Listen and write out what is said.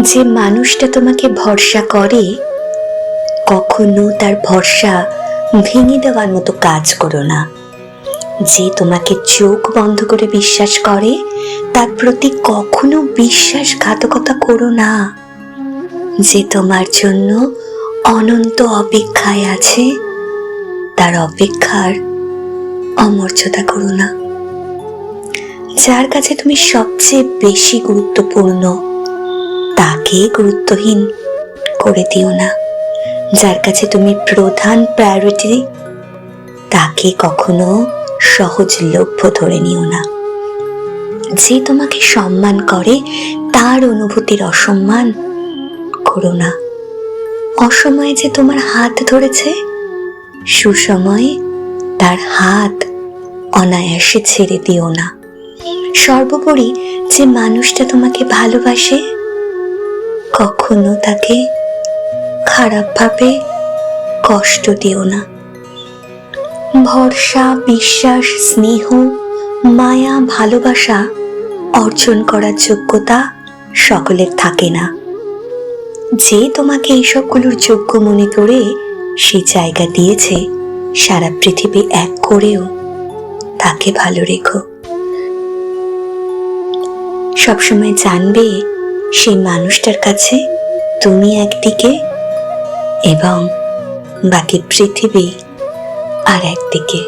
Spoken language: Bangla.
যে মানুষটা তোমাকে ভরসা করে, কখনো তার ভরসা ভেঙে দেওয়ার মতো কাজ করো না। যে তোমাকে চোখ বন্ধ করে বিশ্বাস করে, তার প্রতি কখনো বিশ্বাসঘাতকতা করো না। যে তোমার জন্য অনন্ত অপেক্ষায় আছে, তার অপেক্ষার অমর্যাদা করো না। যার কাছে তুমি সবচেয়ে বেশি গুরুত্বপূর্ণ তাকে গুরুত্বহীন, করে দিও না। যার কাছে তুমি প্রধান প্রায়োরিটি তাকে কখনো সহজলভ্য ধরে নিও না। যে তোমাকে সম্মান করে, তার অনুভূতির অসম্মান করো না। অসময়ে যে তোমার হাত ধরেছে, সুসময়ে তার হাত অনায়াসে ছেড়ে দিও না। সর্বোপরি যে মানুষটা তোমাকে ভালোবাসে কখনো তাকে খারাপভাবে কষ্ট দিও না। ভরসা, বিশ্বাস, স্নেহ, মায়া, ভালোবাসা অর্জন করার যোগ্যতা সকলের থাকে না। যে তোমাকে এইসবগুলোর যোগ্য মনে করে সে জায়গা দিয়েছে, সারা পৃথিবী এক করেও তাকে ভালো রেখো। সবসময় জানবে সেই মানুষটার কাছে তুমি একদিকে এবং বাকি পৃথিবী আর একদিকে।